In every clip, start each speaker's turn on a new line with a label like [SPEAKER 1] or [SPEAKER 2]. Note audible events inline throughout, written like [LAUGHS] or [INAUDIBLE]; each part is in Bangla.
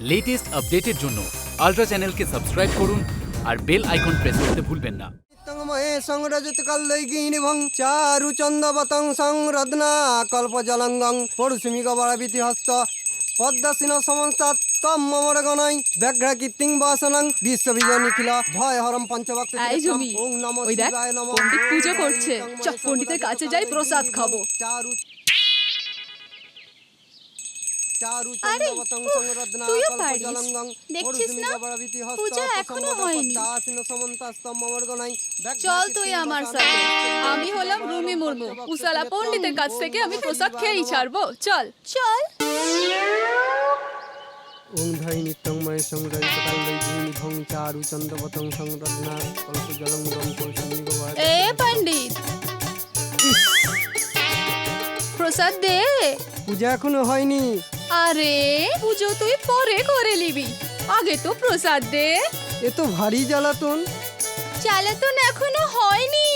[SPEAKER 1] লেটেস্ট আপডেটের জন্য আলট্রা চ্যানেলকে সাবস্ক্রাইব করুন আর বেল আইকন প্রেস করতে ভুলবেন না।
[SPEAKER 2] সংরজিত চারু চন্দবতং হস্ত পদ্মাসীন সমস্তাৎ তম মমর গণাই ব্যাঘ্রা কীর্তিং বাসনং বিশ্ববিজয় নিখিল ভয় হরম পঞ্চভক্ত
[SPEAKER 3] এই জমি ওই দেখ পণ্ডিত পুজো করছে। পণ্ডিতের কাছে যাই প্রসাদ খাব।
[SPEAKER 2] চারু চারু
[SPEAKER 3] আরে,
[SPEAKER 2] চন্দবতং
[SPEAKER 3] উফ,
[SPEAKER 2] সংরত্না
[SPEAKER 3] তুইও
[SPEAKER 2] কল্প
[SPEAKER 3] পারিস।
[SPEAKER 2] জলঙ্গং
[SPEAKER 3] দেখছিস না?
[SPEAKER 2] গবড়াবিতি হস্ত
[SPEAKER 3] পূজা
[SPEAKER 2] এখনও
[SPEAKER 3] হয়নি।
[SPEAKER 2] সমন্তাস্তম
[SPEAKER 3] চল তুই আমার সাথে। আমি হলাম রুমি মুর্মু। উসালা পণ্ডিতের কাছ থেকে আমি প্রসাদ খেয়েই। ছাড়বো। চল। চল।
[SPEAKER 2] ওং ধাই নিত্যংময় সংরজিত কাল্লৈঘিনী ভং চারু চন্দ্রবতং সংরত্না কল্প জলঙ্গম কৌশলী
[SPEAKER 3] এ পণ্ডিত। প্রসাদ দে।
[SPEAKER 2] পূজা এখনও হয়নি।
[SPEAKER 3] আরে পুজো তুই পরে করে নিবি। আগে তো প্রসাদ দে।
[SPEAKER 2] এ তো ভারী জ্বালাতন।
[SPEAKER 3] চালাতন এখনও হয়নি।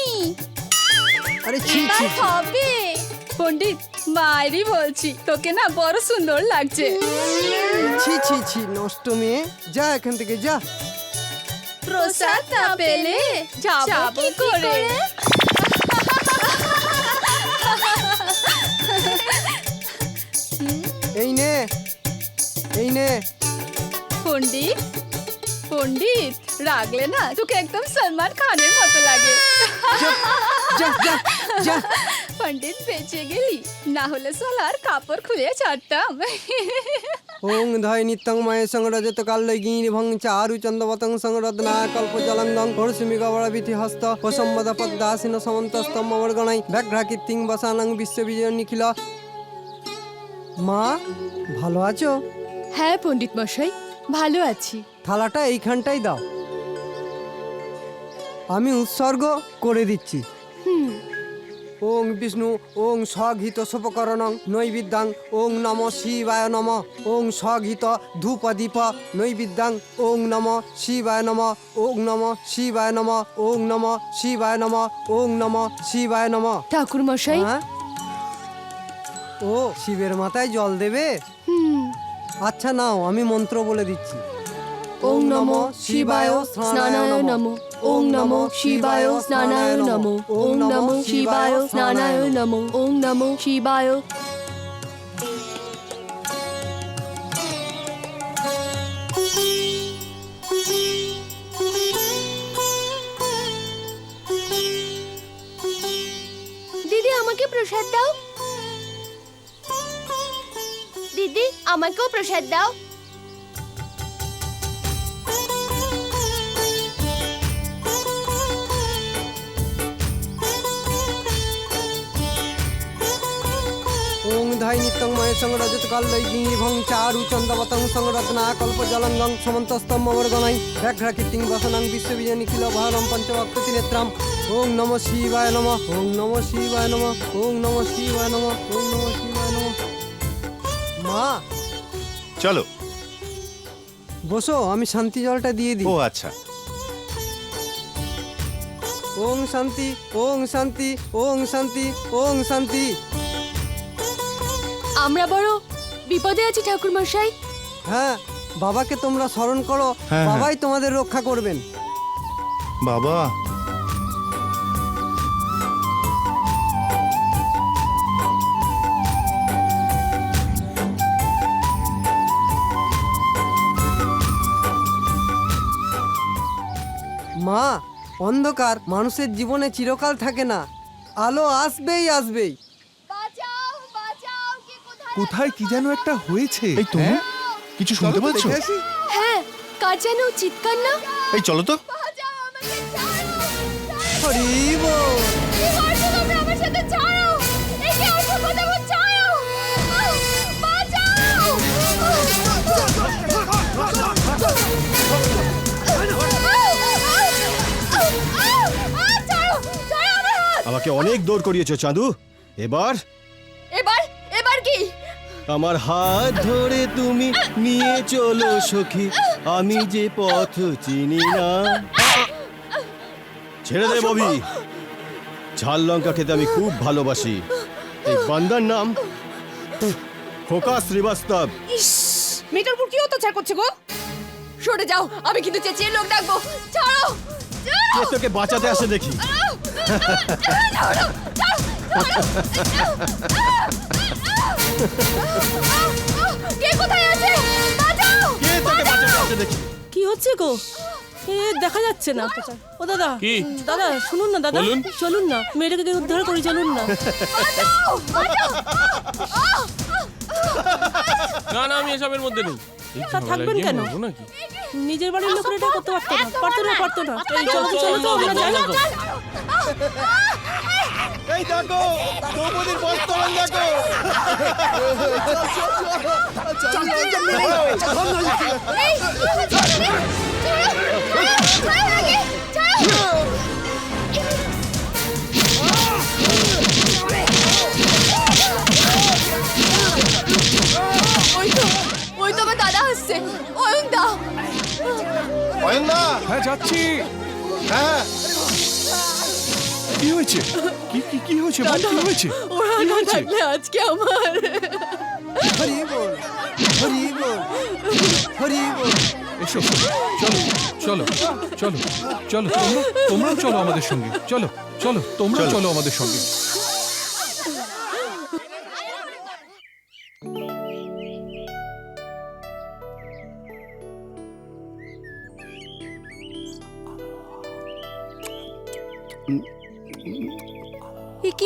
[SPEAKER 2] আরে ছি
[SPEAKER 3] এবার
[SPEAKER 2] ছি।
[SPEAKER 3] হবে। পণ্ডিত মায়েরই বলছি তোকে না বড় সুন্দর লাগছে।
[SPEAKER 2] ছি ছি ছি নষ্ট মেয়ে। যা এখান থেকে যা।
[SPEAKER 3] প্রসাদ না পেলে যাব কি করে?
[SPEAKER 2] এই নে।
[SPEAKER 3] পণ্ডিত পণ্ডিত রাগলে না তোকে একদম সলমান খানের মতো লাগে। পণ্ডিত বেঁচে গেলি। না হলে সালার কাপড় খুলে ছাড়তাম।
[SPEAKER 2] ওং ধাই নিত্যংময় সংরজিত কাল্লৈঘিনী ভং চারু চন্দ্রবতং সংরত্না কল্প জলঙ্গম পরশুমি গবড়াবিতি হস্ত প্রসম্মদ পদ্মাসীন সমন্তস্তম মমর গণাই ব্যাঘ্রা কীর্তিং বসানং বিশ্ববিজয় নিখিল। মা ভালো আছো?
[SPEAKER 3] হ্যাঁ পণ্ডিত মশাই ভালো আছি।
[SPEAKER 2] থালাটা এইখানটাই দাও। আমি উৎসর্গ করে দিচ্ছি। ওং বিষ্ণু ওং স্বঘিত সোপকরণং নৈবিদ্যাং ওং নম শিবায় নম ওং স্বঘিত ধূপ দীপ নৈবিদ্যাং ওং নম শিবায় নম ওং নম শিবায় নম ওং নম শিবায় নম ওং নম শিবায় নম।
[SPEAKER 3] ঠাকুর মশাই
[SPEAKER 2] হ্যাঁ? ও শিবের মাথায় জল দেবে?
[SPEAKER 3] হুম।
[SPEAKER 2] আচ্ছা নাও আমি মন্ত্র বলে দিচ্ছি।
[SPEAKER 3] ওং নমো শিবায় স্নানায় নমো। ওং নমো শিবায় স্নানায় নমো। ওং নমো শিবায় স্নানায় নমো। ওং নমো শিবায়।
[SPEAKER 4] দিদি আমাকে প্রসাদ দাও। দিদি, আমাকেও প্রসাদ দাও।
[SPEAKER 2] ধাই কাল্লৈঘিনী ভং চারু চন্দ্রবতং সংরত্না কল্প জলঙ্গং সমন্তস্তম মবর্গণাই ব্যাঘ্রা কীর্তিং বসনাং বিশ্ববিজয় নিখিল ভারম পঞ্চভক্ত ত্রিনেত্রাম ওং নম শিবায় নম, ওং নম শিবায় নম, ওং নম শিবায় নম, ওং নম মা।
[SPEAKER 5] চলো।
[SPEAKER 2] বসো আমি শান্তি জলটা দিয়ে দিই।
[SPEAKER 5] ও আচ্ছা।
[SPEAKER 2] ওং শান্তি ওং শান্তি ওং শান্তি ওং শান্তি।
[SPEAKER 4] আমরা বড় বিপদে আছি ঠাকুর মশাই
[SPEAKER 2] হ্যাঁ বাবাকে তোমরা স্মরণ করো
[SPEAKER 5] হ্যাঁ, হ্যাঁ।
[SPEAKER 2] বাবাই তোমাদের রক্ষা করবেন।
[SPEAKER 5] বাবা
[SPEAKER 2] মা অন্ধকার মানুষের জীবনে চিরকাল থাকে না আলো আসবেই আসবেই
[SPEAKER 4] বাঁচাও বাঁচাও কে কোথায়
[SPEAKER 5] কোথায় কি যেন একটা হয়েছে এই তুমি কিছু শুনতে পাচ্ছ
[SPEAKER 4] হ্যাঁ কার যেন চিৎকার না
[SPEAKER 5] এই চলো তো
[SPEAKER 4] বাঁচাও আমাকে
[SPEAKER 6] অনেক দৌড় করিয়েছো চাঁদু। এবার?
[SPEAKER 4] এবার? এবার কি?
[SPEAKER 6] আমার হাত ধরে তুমি নিয়ে চলো সখী। আমি যে পথ চিনি না। ছেড়ে দে ববি। ঝাল লঙ্কা খেতে আমি খুব ভালোবাসি। এই বান্দার নাম খোকা শ্রীবাস্তব।
[SPEAKER 3] উপর কি অত্যাচার করছে গো?
[SPEAKER 4] সরে যাও আমি কিন্তু চেঁচিয়ে লোক ডাকবো। ছাড়ো!
[SPEAKER 6] কে তোকে বাঁচাতে আসে দেখি?
[SPEAKER 4] কে কোথায় আছে? বাঁচাও!
[SPEAKER 6] কে তোকে বাঁচাতে আসে দেখি?
[SPEAKER 7] কি হচ্ছে গো? এ দেখা যাচ্ছে না। ও দাদা
[SPEAKER 8] কি?
[SPEAKER 7] দাদা শুনুন না দাদা।
[SPEAKER 8] বলুন।
[SPEAKER 7] চলুন না মেয়েটাকে উদ্ধার করে চলুন না।
[SPEAKER 8] না না আমি এসবের মধ্যে নেই।
[SPEAKER 7] তা থাকবেন কেন? নিজের বাড়ির লোকের এটা করতে পারতো না। পারতো না পারতো না। এই চলো তো, চলো তো আমরা যাই
[SPEAKER 6] এই দেখো দ্রৌপদীর বস্ত্রণ দেখো।
[SPEAKER 4] এই ছাড়ো ছাড়ো
[SPEAKER 5] যাচ্ছি।
[SPEAKER 6] হ্যাঁ।
[SPEAKER 5] কি হয়েছে? কি কি কি হয়েছে? বল কি হয়েছে?
[SPEAKER 3] ওরা না থাকলে আজকে আমার
[SPEAKER 2] হরি বল হরি বল হরি বল।
[SPEAKER 5] এসো চলো চলো চলো চলো তোমরা তোমরাও চলো আমাদের সঙ্গে। চলো চলো তোমরাও চলো আমাদের সঙ্গে।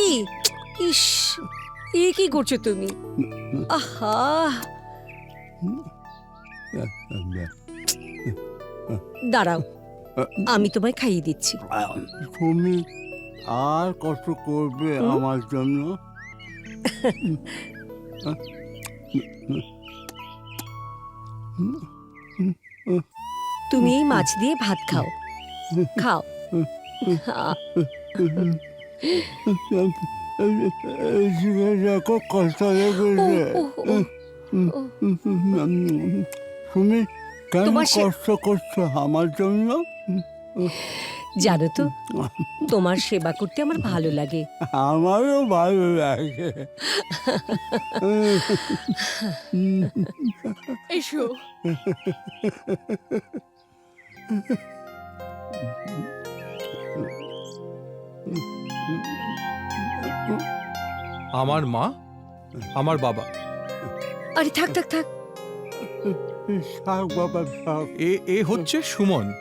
[SPEAKER 7] কি ইস এ কি করছ তুমি? আহা। দাঁড়াও আমি তোমায় খাইয়ে দিচ্ছি।
[SPEAKER 6] তুমি আর কষ্ট করবে আমার জন্য।
[SPEAKER 7] তুমি এই মাছ দিয়ে ভাত খাও। খাও।
[SPEAKER 6] কষ্ট তুমি কেন কষ্ট করছ আমার জন্য?
[SPEAKER 7] জানো তো তোমার সেবা করতে আমার ভালো লাগে।
[SPEAKER 6] আমারও ভালো লাগে।
[SPEAKER 3] এসো।
[SPEAKER 5] আমার মা? আমার বাবা।
[SPEAKER 7] আরে থাক থাক থাক।
[SPEAKER 6] বাবা
[SPEAKER 5] এ এ হচ্ছে সুমন।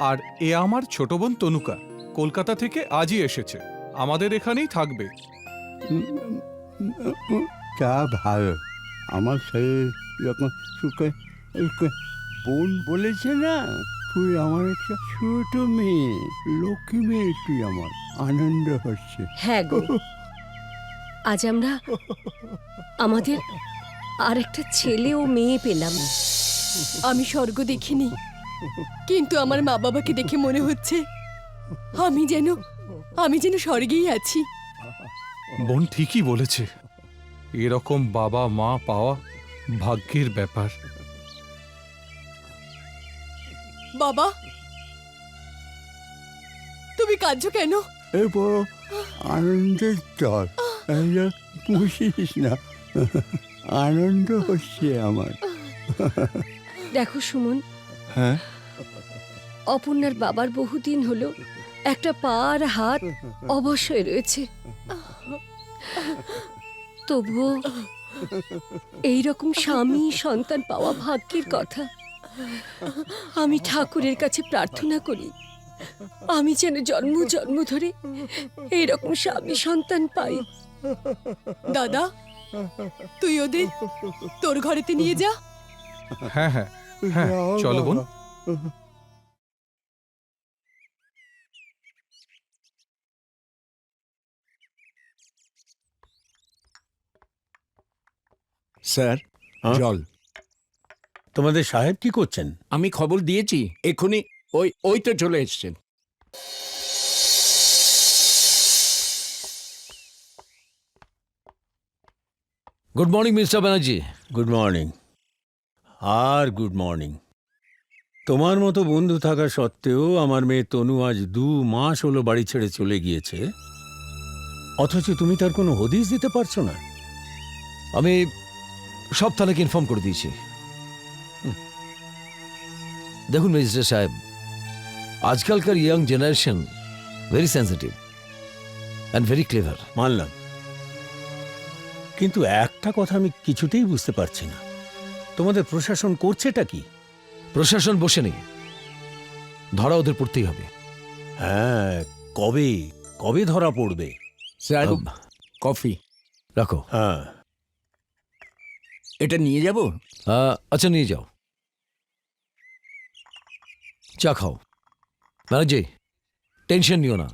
[SPEAKER 5] আর এ আমার ছোট বোন তনুকা। কলকাতা থেকে আজই এসেছে। আমাদের এখানেই থাকবে।
[SPEAKER 6] তা ভালো। আমার যখন বোন বলেছে না তুই আমার একটা ছোট মেয়ে লক্ষ্মী মেয়ে তুই আমার আনন্দ হচ্ছে।
[SPEAKER 7] হ্যাঁ গো। আজ আমরা আমাদের আর একটা ছেলে ও মেয়ে পেলাম।
[SPEAKER 3] আমি স্বর্গ দেখিনি কিন্তু আমার মা বাবাকে দেখে মনে হচ্ছে আমি যেন আমি যেন স্বর্গেই আছি।
[SPEAKER 5] বোন ঠিকই বলেছে এরকম বাবা মা পাওয়া ভাগ্যের ব্যাপার।
[SPEAKER 3] বাবা। তুমি কাঁদছো কেন?
[SPEAKER 6] এ বড় আনন্দের চল মুশিস না। আনন্দ হচ্ছে আমার।
[SPEAKER 7] দেখো সুমন।
[SPEAKER 6] হ্যাঁ?
[SPEAKER 7] অপর্ণার বাবার বহুদিন হলো একটা পা আর হাত অবশ্যই রয়েছে। তবুও এইরকম স্বামী সন্তান পাওয়া ভাগ্যের কথা। আমি ঠাকুরের কাছে প্রার্থনা করি আমি যেন জন্ম জন্ম ধরে এইরকম স্বামী সন্তান পাই।
[SPEAKER 3] দাদা তুই ওদের তোর ঘরেতে নিয়ে যা।
[SPEAKER 5] হ্যাঁ হ্যাঁ হ্যাঁ চলো বোন।
[SPEAKER 9] স্যার জল। তোমাদের সাহেব কি করছেন?
[SPEAKER 8] আমি খবর দিয়েছি এক্ষুনি ওই ওই তো চলে এসছেন। Good morning mister Banerjee
[SPEAKER 9] good morning আর গুড মর্নিং তোমার মতো বন্ধু থাকা সত্ত্বেও আমার মেয়ে তনু আজ দু মাস হলো বাড়ি ছেড়ে চলে গিয়েছে। অথচ তুমি তার কোনো হদিস দিতে পারছ না।
[SPEAKER 8] আমি সব থানাকে ইনফর্ম করে দিয়েছি।
[SPEAKER 10] দেখুন ম্যাজিস্ট্রেট সাহেব আজকালকার young generation very sensitive and very clever
[SPEAKER 9] মানলাম। কিন্তু একটা কথা আমি কিছুতেই বুঝতে পারছি না। তোমাদের প্রশাসন করছেটা কি?
[SPEAKER 10] প্রশাসন বসে নেই। ধরা ওদের পড়তেই হবে।
[SPEAKER 9] হ্যাঁ কবে? কবে ধরা পড়বে?
[SPEAKER 8] স্যার কফি
[SPEAKER 10] রাখো।
[SPEAKER 9] হ্যাঁ।
[SPEAKER 8] এটা নিয়ে যাব?
[SPEAKER 10] আহ, আচ্ছা নিয়ে যাও। চা খাও। ব্যানার্জি টেনশন নিও না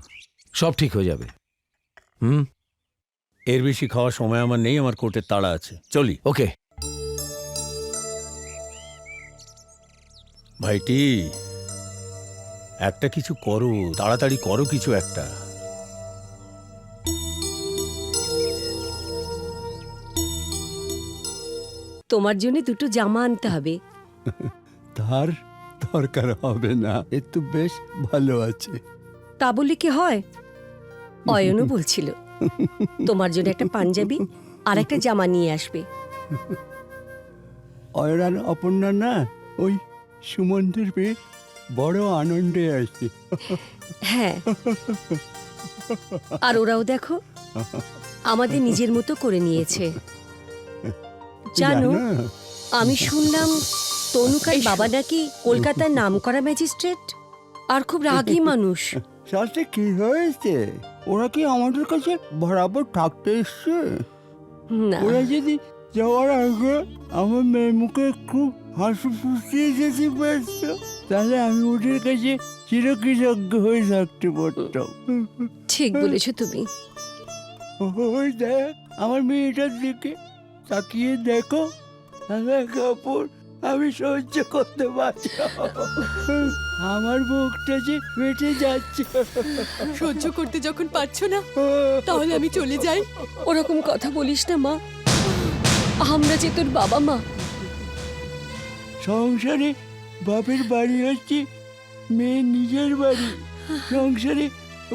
[SPEAKER 10] সব ঠিক হয়ে যাবে। হুম?
[SPEAKER 9] এর বেশি খাওয়ার সময় আমার নেই আমার কোর্টের তাড়া আছে। চলি।
[SPEAKER 10] ওকে।
[SPEAKER 9] ভাইটি একটা কিছু করো তাড়াতাড়ি করো কিছু একটা।
[SPEAKER 7] তোমার জন্য দুটো জামা আনতে হবে।
[SPEAKER 6] তার দরকার হবে না। এ তো বেশ ভালো আছে।
[SPEAKER 7] তা বলে কি হয়? অয়নও বলছিল তোমার জন্য একটা পাঞ্জাবি আর একটা জামা নিয়ে আসবে।
[SPEAKER 6] অয়রান অপর্ণা না ওই সুমন্তের পেয়ে বড় আনন্দে আছে।
[SPEAKER 7] হ্যাঁ। আর ওরাও দেখো আমাদের নিজের মতো করে নিয়েছে। জানো? আমি শুনলাম তনুকার বাবা নাকি কলকাতার নামকরা ম্যাজিস্ট্রেট? আর খুব রাগী মানুষ। [LAUGHS]
[SPEAKER 6] সাথে কি হয়েছে? ওরা কি আমাদের কাছে বরাবর থাকতে এসছে?
[SPEAKER 7] না।
[SPEAKER 6] ওরা যদি যাওয়ার আগে আমার মেয়ের মুখে খুব হাসি ফুসিয়ে যেতে পারতো তাহলে আমি ওদের কাছে চিরকৃতজ্ঞ হয়ে থাকতে পারতাম।
[SPEAKER 7] ঠিক বলেছ তুমি।
[SPEAKER 6] ওই দেখ আমার মেয়েটার দিকে তাকিয়ে দেখো। সাদা কাপড় আমি সহ্য করতে পারছি। আমার বুকটা যে ফেটে যাচ্ছে।
[SPEAKER 3] সহ্য করতে যখন পারছ না তাহলে আমি চলে যাই।
[SPEAKER 7] ওরকম কথা বলিস না মা। আমরা যে তোর বাবা মা।
[SPEAKER 6] সংসারে বাপের বাড়ি হচ্ছে মেয়ে নিজের বাড়ি। সংসারে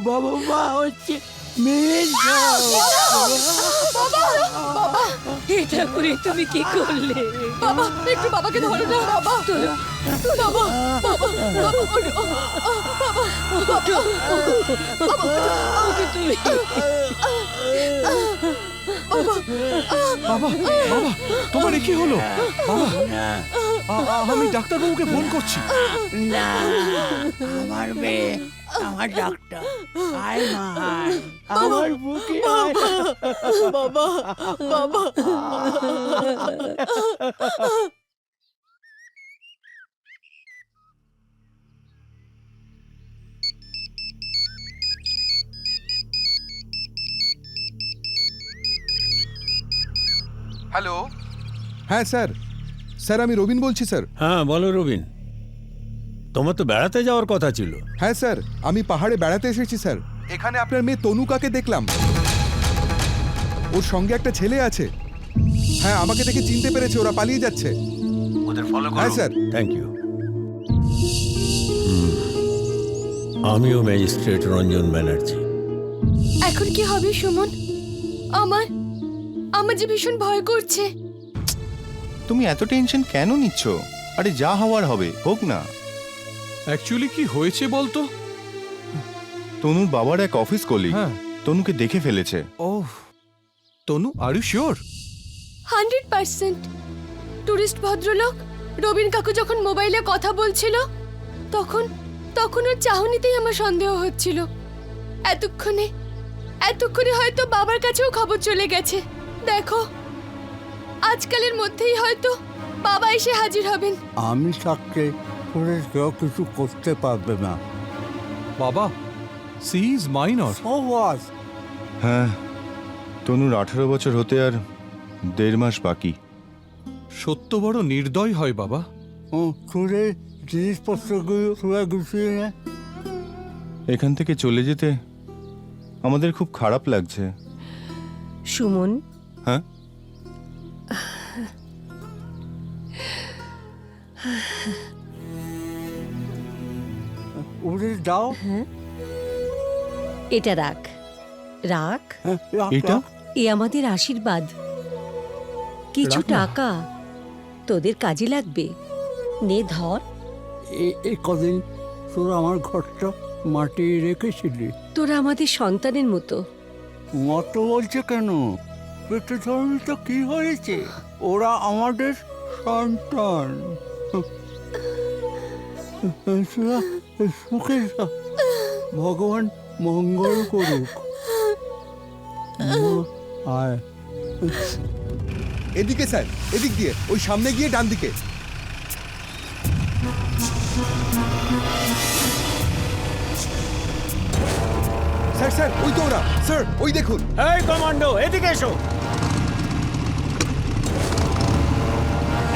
[SPEAKER 6] বাবা মা হচ্ছে
[SPEAKER 7] এটা করে তুমি কি করলে?
[SPEAKER 3] বাবা একটু বাবাকে ধরো না। বাবা বাবা বাবা বাবা
[SPEAKER 7] তুমি
[SPEAKER 5] বাবা বাবা তোমার কি হলো? বাবা আ- আমি ডাক্তারবাবুকে ফোন করছি।
[SPEAKER 6] না আমার মেয়ে আমার ডাক্তার আয় মা আয়। আমার বুকে আয়।
[SPEAKER 3] বাবা বাবা।
[SPEAKER 11] হ্যালো হ্যাঁ স্যার। স্যার আমি রবিন বলছি স্যার।
[SPEAKER 9] হ্যাঁ বলো রবিন। তোমার তো বেড়াতে যাওয়ার কথা ছিল।
[SPEAKER 11] হ্যাঁ স্যার। আমি পাহাড়ে বেড়াতে এসেছি স্যার। এখানে আপনার মেয়ে তনুকাকে দেখলাম। ওর সঙ্গে একটা ছেলে আছে। হ্যাঁ আমাকে দেখে চিনতে পেরেছে ওরা পালিয়ে যাচ্ছে।
[SPEAKER 9] ওদের ফলো
[SPEAKER 11] হ্যাঁ স্যার।
[SPEAKER 9] থ্যাংক ইউ আমিও ম্যাজিস্ট্রেট রঞ্জন ব্যানার্জি।
[SPEAKER 3] এখন কি হবে সুমন? আমার আমার যে ভীষণ ভয় করছে।
[SPEAKER 12] তুমি এত টেনশন কেন নিচ্ছ? আরে যা হওয়ার হবে হোক না।
[SPEAKER 5] অ্যাকচুয়ালি কি হয়েছে বলতো?
[SPEAKER 12] তনুর বাবার এক অফিস কলিগ
[SPEAKER 5] হ্যাঁ।
[SPEAKER 12] তনুকে দেখে ফেলেছে।
[SPEAKER 5] ও Tanu are you sure
[SPEAKER 3] hundred percent. Tourist ভদ্রলোক রবিন কাকু যখন মোবাইলে কথা বলছিল তখন তখন ওর চাহনিতেই আমার সন্দেহ হচ্ছিল। এতক্ষণে এতক্ষণে হয়তো বাবার কাছেও খবর চলে গেছে। দেখো আজকালের মধ্যেই হয়তো বাবা এসে হাজির হবেন।
[SPEAKER 6] আমি থাকতে করে কেউ কিছু করতে পারবে না।
[SPEAKER 5] বাবা সি ইজ মাইনর।
[SPEAKER 6] ও ওয়াজ।
[SPEAKER 12] হ্যাঁ তনুর আঠারো বছর হতে আর দেড় মাস বাকি।
[SPEAKER 5] সত্য বড় নির্দয় হয় বাবা।
[SPEAKER 6] ও করে জিনিসপত্রগুলো গুছিয়ে
[SPEAKER 12] এখান থেকে চলে যেতে আমাদের খুব খারাপ লাগছে।
[SPEAKER 7] সুমন।
[SPEAKER 12] হ্যাঁ?
[SPEAKER 6] দাও।
[SPEAKER 7] এটা রাখ। রাখ।
[SPEAKER 6] হ্যাঁ, রাখ,
[SPEAKER 12] এটা?
[SPEAKER 6] রাখ।
[SPEAKER 7] এ আমাদের আশীর্বাদ। কিছু
[SPEAKER 5] রাখ না।
[SPEAKER 7] টাকা তোদের কাজে লাগবে। নে ধর।
[SPEAKER 6] এ- এই কদিন তোরা আমার ঘরটা মাটি রেখেছিলি।
[SPEAKER 7] তোরা আমাদের সন্তানের মতো।
[SPEAKER 6] মত বলছে কেন? পেটে তো কি হয়েছে? ওরা আমাদের সন্তান। সুখে ভগবান মঙ্গল করুক। আয়।
[SPEAKER 11] এদিকে স্যার এদিক দিয়ে ওই সামনে গিয়ে ডান দিকে। স্যার স্যার ওই তো ওরা। স্যার ওই দেখুন।
[SPEAKER 9] এই কমান্ডো এদিকে এসো।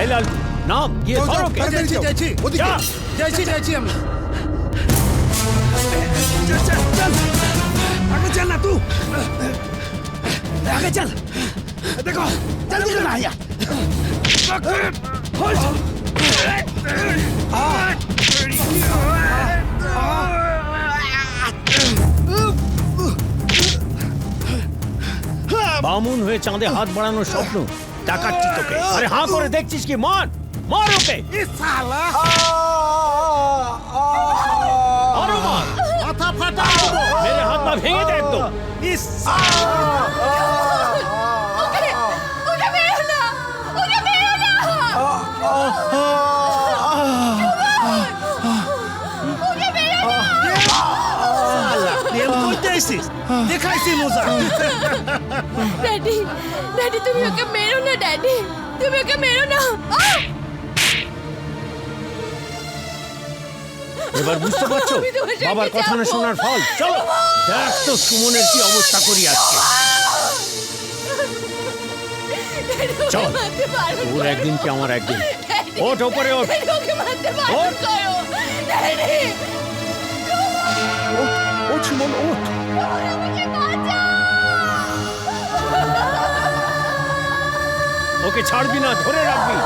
[SPEAKER 9] এই লাল নাম গিয়ে ধরো কে
[SPEAKER 11] তাড়াতাড়ি যাও। ওদিকে।
[SPEAKER 9] যা।
[SPEAKER 1] যাইছি যাইছি আমি
[SPEAKER 10] आगे चल ना तू आगे चल देखो जल्दी करना यार
[SPEAKER 9] বামুন হয়ে চাঁদে হাত বাড়ানোর স্বপ্ন টাকাচ্ছি তোকে আরে হাঁ করে দেখছিস কি মার মার ওকে আরো মার মাথা ফাটা মেরে হাত পা ভেঙে দে একদম
[SPEAKER 10] দেখাইছি মজা
[SPEAKER 3] ড্যাডি ড্যাডি তুমি ওকে মেরো না ড্যাডি তুমি ওকে মেরো না
[SPEAKER 9] এবার বুঝতে পারছ? বাবার কথা না শোনার ফল। চলো দেখ তো সুমনের কি অবস্থা করি আজকে। চল। ওর একদিন কি আমার একদিন? ওঠ ওপরে ওঠ। ওঠ।
[SPEAKER 11] সুমন ওঠ।
[SPEAKER 9] ওকে ছাড়বি না ধরে রাখবি।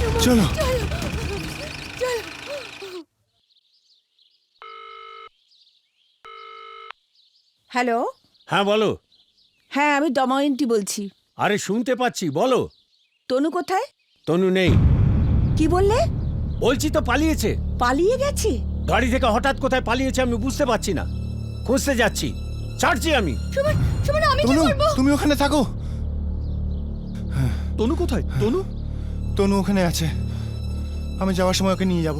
[SPEAKER 11] চলো।
[SPEAKER 13] হ্যালো?
[SPEAKER 9] হ্যাঁ বলো।
[SPEAKER 13] হ্যাঁ আমি দময়ন্তী বলছি।
[SPEAKER 9] আরে শুনতে পাচ্ছি বলো।
[SPEAKER 13] তনু কোথায়?
[SPEAKER 9] তনু নেই।
[SPEAKER 13] কি বললে?
[SPEAKER 9] বলছি তো পালিয়েছে।
[SPEAKER 13] পালিয়ে গেছে?
[SPEAKER 9] গাড়ি থেকে হঠাৎ কোথায় পালিয়েছে আমি বুঝতে পারছি না। খুঁজতে যাচ্ছি। ছাড়ছি আমি।
[SPEAKER 3] সুমন সুমন আমি কি
[SPEAKER 12] তনু
[SPEAKER 3] করব?
[SPEAKER 12] তুমি ওখানে থাকো।
[SPEAKER 11] তনু কোথায়? তনু?
[SPEAKER 12] তনু ওখানে আছে। আমি যাওয়ার সময় ওকে নিয়ে যাব।